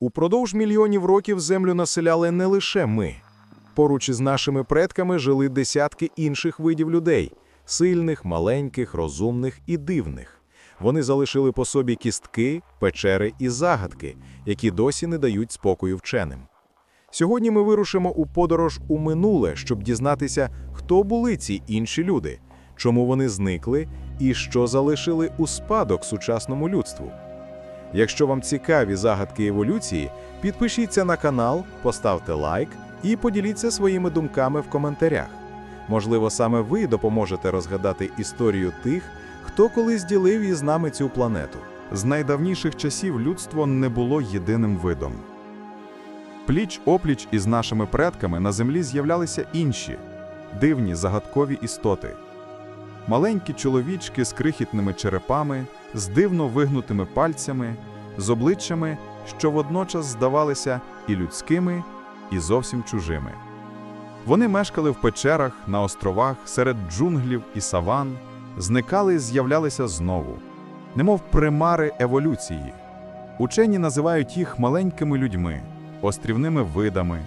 Упродовж мільйонів років землю населяли не лише ми. Поруч із нашими предками жили десятки інших видів людей сильних, маленьких, розумних і дивних. Вони залишили по собі кістки, печери і загадки, які досі не дають спокою вченим. Сьогодні ми вирушимо у подорож у минуле, щоб дізнатися, хто були ці інші люди, чому вони зникли і що залишили у спадок сучасному людству. Якщо вам цікаві загадки еволюції, підпишіться на канал, поставте лайк і поділіться своїми думками в коментарях. Можливо, саме ви допоможете розгадати історію тих, хто колись ділив із нами цю планету. З найдавніших часів людство не було єдиним видом. Пліч опліч із нашими предками на землі з'являлися інші дивні загадкові істоти. Маленькі чоловічки з крихітними черепами, з дивно вигнутими пальцями, з обличчями, що водночас здавалися і людськими, і зовсім чужими. Вони мешкали в печерах, на островах, серед джунглів і саван, зникали і з'являлися знову, немов примари еволюції. Учені називають їх маленькими людьми, острівними видами,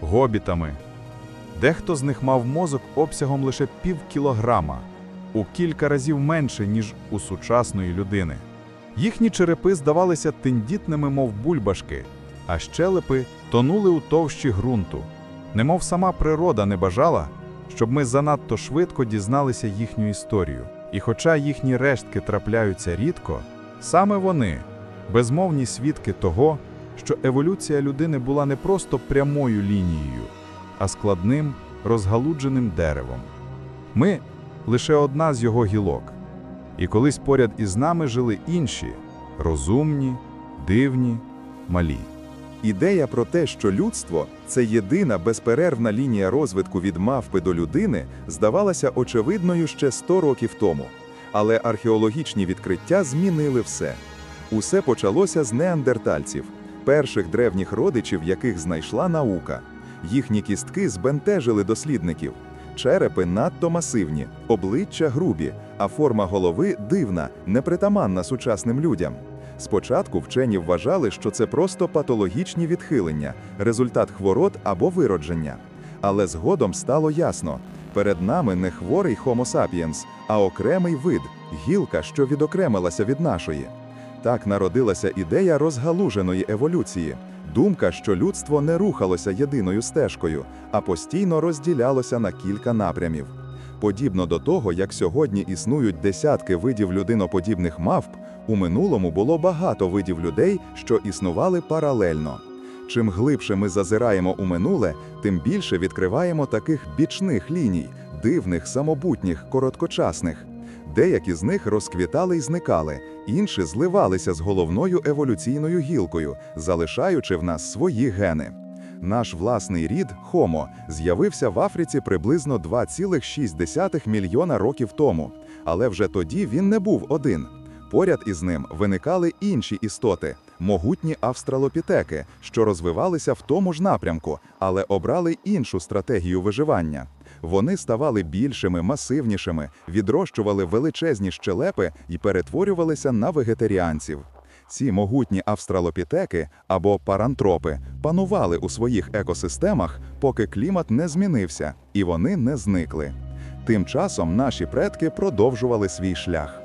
гобітами. Дехто з них мав мозок обсягом лише пів кілограма, у кілька разів менше, ніж у сучасної людини. Їхні черепи здавалися тендітними, мов бульбашки, а щелепи тонули у товщі ґрунту. Немов сама природа не бажала, щоб ми занадто швидко дізналися їхню історію. І хоча їхні рештки трапляються рідко, саме вони безмовні свідки того, що еволюція людини була не просто прямою лінією, а складним, розгалудженим деревом. Ми лише одна з його гілок. І колись поряд із нами жили інші розумні, дивні, малі. Ідея про те, що людство це єдина безперервна лінія розвитку від мавпи до людини, здавалася очевидною ще 100 років тому. Але археологічні відкриття змінили все. Усе почалося з неандертальців, перших древніх родичів, яких знайшла наука. Їхні кістки збентежили дослідників. Черепи надто масивні, обличчя грубі, а форма голови дивна, непритаманна сучасним людям. Спочатку вчені вважали, що це просто патологічні відхилення, результат хворот або виродження. Але згодом стало ясно: перед нами не хворий Homo sapiens, а окремий вид гілка, що відокремилася від нашої. Так народилася ідея розгалуженої еволюції, думка, що людство не рухалося єдиною стежкою, а постійно розділялося на кілька напрямів. Подібно до того, як сьогодні існують десятки видів людиноподібних мавп, у минулому було багато видів людей, що існували паралельно. Чим глибше ми зазираємо у минуле, тим більше відкриваємо таких бічних ліній, дивних, самобутніх, короткочасних. Деякі з них розквітали й зникали, інші зливалися з головною еволюційною гілкою, залишаючи в нас свої гени. Наш власний рід Homo з'явився в Африці приблизно 2,6 мільйона років тому, але вже тоді він не був один. Поряд із ним виникали інші істоти, могутні австралопітеки, що розвивалися в тому ж напрямку, але обрали іншу стратегію виживання. Вони ставали більшими, масивнішими, відрощували величезні щелепи і перетворювалися на вегетаріанців. Ці могутні австралопітеки або парантропи панували у своїх екосистемах, поки клімат не змінився, і вони не зникли. Тим часом наші предки продовжували свій шлях.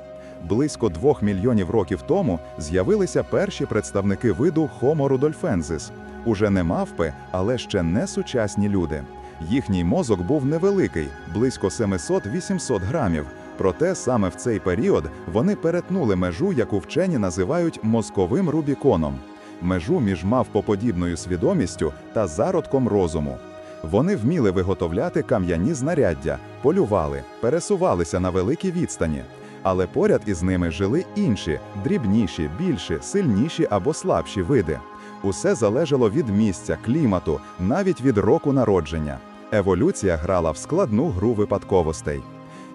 Близько двох мільйонів років тому з'явилися перші представники виду Homo rudolfensis. Уже не мавпи, але ще не сучасні люди. Їхній мозок був невеликий, близько 700-800 грамів. Проте саме в цей період вони перетнули межу, яку вчені називають мозковим рубіконом межу між мавпоподібною свідомістю та зародком розуму. Вони вміли виготовляти кам'яні знаряддя, полювали, пересувалися на великі відстані. Але поряд із ними жили інші, дрібніші, більші, сильніші або слабші види. Усе залежало від місця, клімату, навіть від року народження. Еволюція грала в складну гру випадковостей.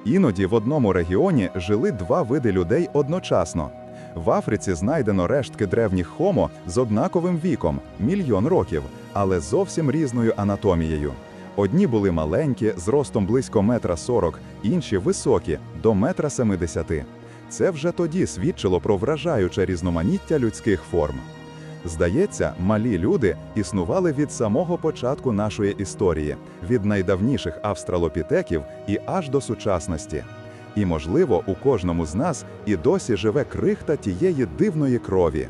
Іноді в одному регіоні жили два види людей одночасно. В Африці знайдено рештки древніх хомо з однаковим віком мільйон років, але зовсім різною анатомією. Одні були маленькі, з ростом близько метра сорок, інші високі до метра семидесяти. Це вже тоді свідчило про вражаюче різноманіття людських форм. Здається, малі люди існували від самого початку нашої історії, від найдавніших австралопітеків і аж до сучасності. І, можливо, у кожному з нас і досі живе крихта тієї дивної крові.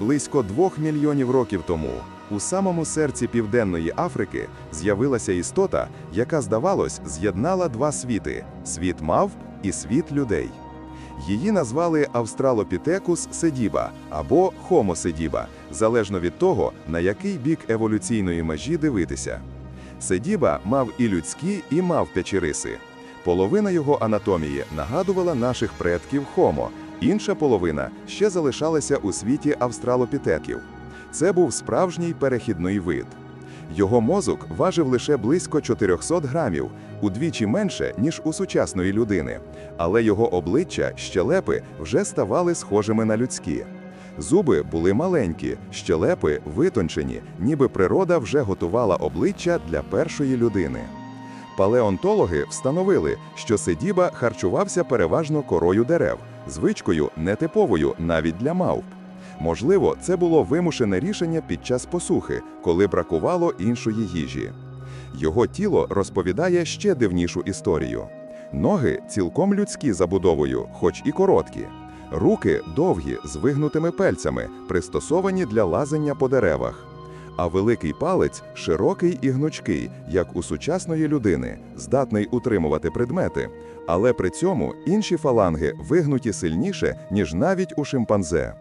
Близько двох мільйонів років тому у самому серці Південної Африки з'явилася істота, яка, здавалось, з'єднала два світи світ мав і світ людей. Її назвали Австралопітекус седіба або Homo седіба, залежно від того, на який бік еволюційної межі дивитися. Седіба мав і людські, і мавпячі риси. Половина його анатомії нагадувала наших предків Homo, інша половина ще залишалася у світі австралопітеків. Це був справжній перехідний вид. Його мозок важив лише близько 400 грамів, удвічі менше, ніж у сучасної людини, але його обличчя, щелепи вже ставали схожими на людські. Зуби були маленькі, щелепи витончені, ніби природа вже готувала обличчя для першої людини. Палеонтологи встановили, що Седіба харчувався переважно корою дерев, звичкою нетиповою навіть для мавп. Можливо, це було вимушене рішення під час посухи, коли бракувало іншої їжі. Його тіло розповідає ще дивнішу історію. Ноги цілком людські забудовою, хоч і короткі. Руки довгі, з вигнутими пельцями, пристосовані для лазення по деревах. А великий палець широкий і гнучкий, як у сучасної людини, здатний утримувати предмети, але при цьому інші фаланги вигнуті сильніше, ніж навіть у шимпанзе.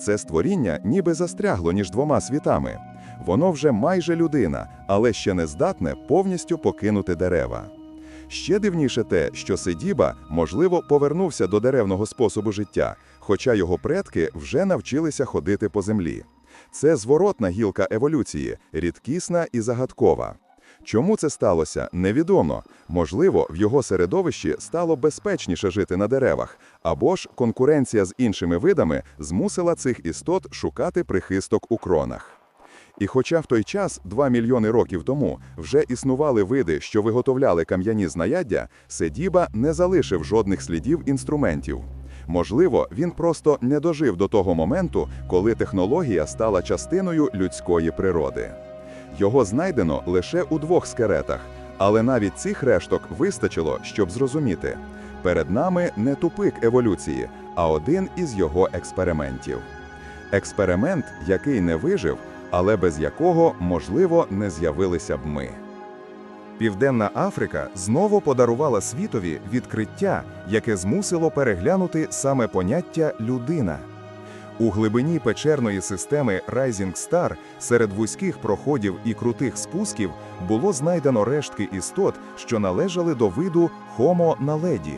Це створіння ніби застрягло між двома світами. Воно вже майже людина, але ще не здатне повністю покинути дерева. Ще дивніше те, що Сидіба, можливо, повернувся до деревного способу життя, хоча його предки вже навчилися ходити по землі. Це зворотна гілка еволюції, рідкісна і загадкова. Чому це сталося, невідомо. Можливо, в його середовищі стало безпечніше жити на деревах, або ж конкуренція з іншими видами змусила цих істот шукати прихисток у кронах. І хоча в той час, 2 мільйони років тому, вже існували види, що виготовляли кам'яні знаряддя, Седіба не залишив жодних слідів інструментів. Можливо, він просто не дожив до того моменту, коли технологія стала частиною людської природи. Його знайдено лише у двох скелетах, але навіть цих решток вистачило, щоб зрозуміти. Перед нами не тупик еволюції, а один із його експериментів. Експеримент, який не вижив, але без якого, можливо, не з'явилися б ми. Південна Африка знову подарувала світові відкриття, яке змусило переглянути саме поняття людина. У глибині печерної системи Rising Star серед вузьких проходів і крутих спусків було знайдено рештки істот, що належали до виду Homo naledi.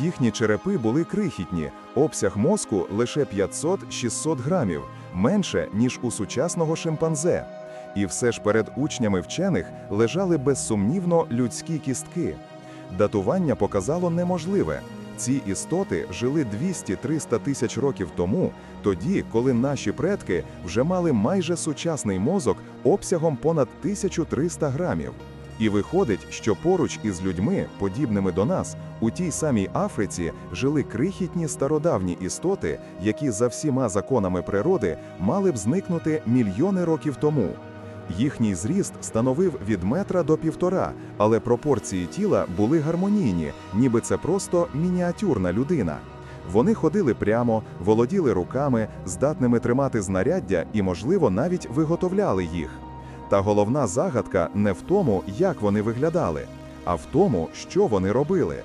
Їхні черепи були крихітні, обсяг мозку лише 500-600 грамів, менше, ніж у сучасного шимпанзе. І все ж перед учнями вчених лежали безсумнівно людські кістки. Датування показало неможливе. Ці істоти жили 200-300 тисяч років тому, тоді, коли наші предки вже мали майже сучасний мозок обсягом понад 1300 грамів. І виходить, що поруч із людьми, подібними до нас, у тій самій Африці жили крихітні стародавні істоти, які за всіма законами природи мали б зникнути мільйони років тому. Їхній зріст становив від метра до півтора, але пропорції тіла були гармонійні, ніби це просто мініатюрна людина. Вони ходили прямо, володіли руками, здатними тримати знаряддя і, можливо, навіть виготовляли їх. Та головна загадка не в тому, як вони виглядали, а в тому, що вони робили.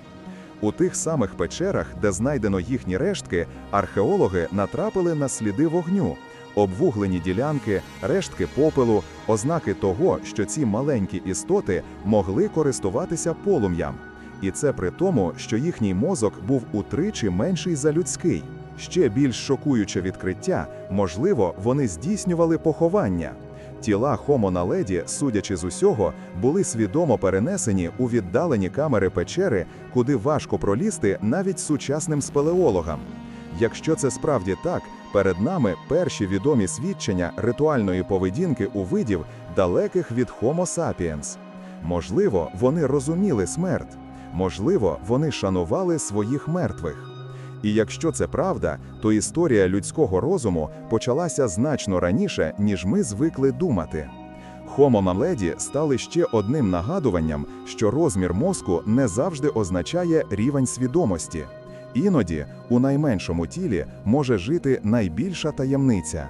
У тих самих печерах, де знайдено їхні рештки, археологи натрапили на сліди вогню, обвуглені ділянки, рештки попелу, ознаки того, що ці маленькі істоти могли користуватися полум'ям. І це при тому, що їхній мозок був утричі менший за людський. Ще більш шокуюче відкриття, можливо, вони здійснювали поховання. Тіла Homo naledi, судячи з усього, були свідомо перенесені у віддалені камери печери, куди важко пролізти навіть сучасним спелеологам. Якщо це справді так, перед нами перші відомі свідчення ритуальної поведінки у видів, далеких від Homo sapiens. Можливо, вони розуміли смерть, можливо, вони шанували своїх мертвих. І якщо це правда, то історія людського розуму почалася значно раніше, ніж ми звикли думати. Homo naledi стали ще одним нагадуванням, що розмір мозку не завжди означає рівень свідомості. Іноді у найменшому тілі може жити найбільша таємниця.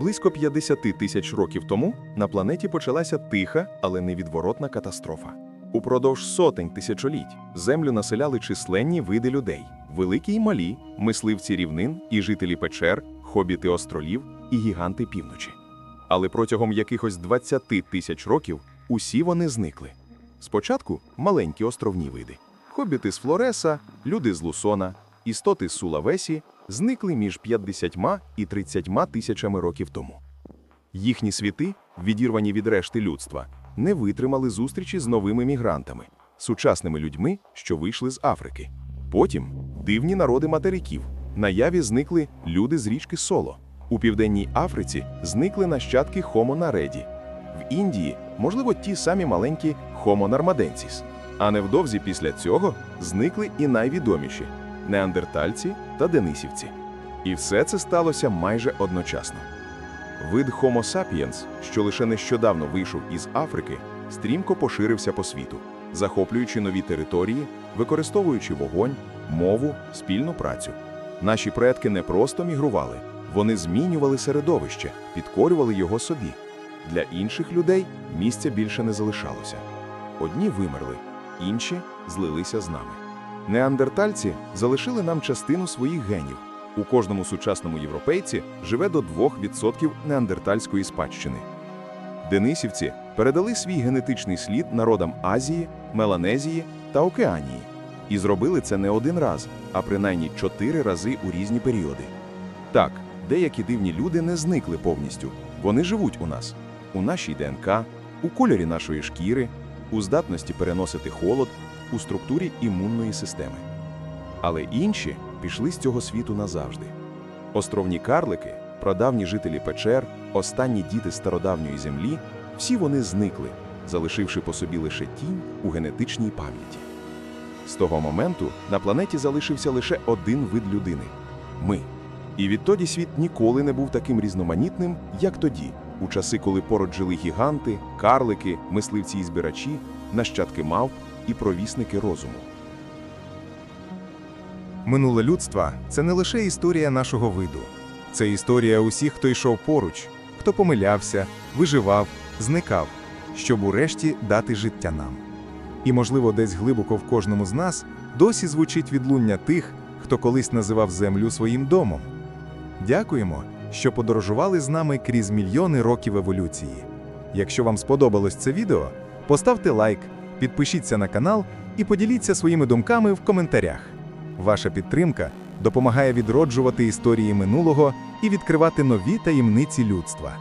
Близько 50 тисяч років тому на планеті почалася тиха, але невідворотна катастрофа. Упродовж сотень тисячоліть землю населяли численні види людей: великі й малі, мисливці рівнин і жителі печер, хобіти остролів і гіганти півночі. Але протягом якихось 20 тисяч років усі вони зникли. Спочатку маленькі островні види: хобіти з Флореса, люди з Лусона, істоти з Сулавесі зникли між 50 і 30 тисячами років тому. Їхні світи, відірвані від решти людства, не витримали зустрічі з новими мігрантами, сучасними людьми, що вийшли з Африки. Потім дивні народи материків. Наяві зникли люди з річки Соло. У південній Африці зникли нащадки Homo нареді. В Індії, можливо, ті самі маленькі Homo narmadensis. А невдовзі після цього зникли і найвідоміші неандертальці та денисівці. І все це сталося майже одночасно. Вид Homo sapiens, що лише нещодавно вийшов із Африки, стрімко поширився по світу, захоплюючи нові території, використовуючи вогонь, мову, спільну працю. Наші предки не просто мігрували, вони змінювали середовище, підкорювали його собі. Для інших людей місця більше не залишалося. Одні вимерли, інші злилися з нами. Неандертальці залишили нам частину своїх генів. У кожному сучасному європейці живе до 2% неандертальської спадщини. Денисівці передали свій генетичний слід народам Азії, Меланезії та Океанії. І зробили це не один раз, а принаймні чотири рази у різні періоди. Так, деякі дивні люди не зникли повністю. Вони живуть у нас, у нашій ДНК, у кольорі нашої шкіри, у здатності переносити холод, у структурі імунної системи. Але інші пішли з цього світу назавжди. Островні карлики, прадавні жителі печер, останні діти стародавньої землі всі вони зникли, залишивши по собі лише тінь у генетичній пам'яті. З того моменту на планеті залишився лише один вид людини ми. І відтоді світ ніколи не був таким різноманітним, як тоді, у часи, коли поруч жили гіганти, карлики, мисливці і збирачі, нащадки мавп і провісники розуму. Минуле людства це не лише історія нашого виду, це історія усіх, хто йшов поруч, хто помилявся, виживав, зникав, щоб урешті дати життя нам. І, можливо, десь глибоко в кожному з нас досі звучить відлуння тих, хто колись називав землю своїм домом. Дякуємо, що подорожували з нами крізь мільйони років еволюції. Якщо вам сподобалось це відео, поставте лайк, підпишіться на канал і поділіться своїми думками в коментарях. Ваша підтримка допомагає відроджувати історії минулого і відкривати нові таємниці людства.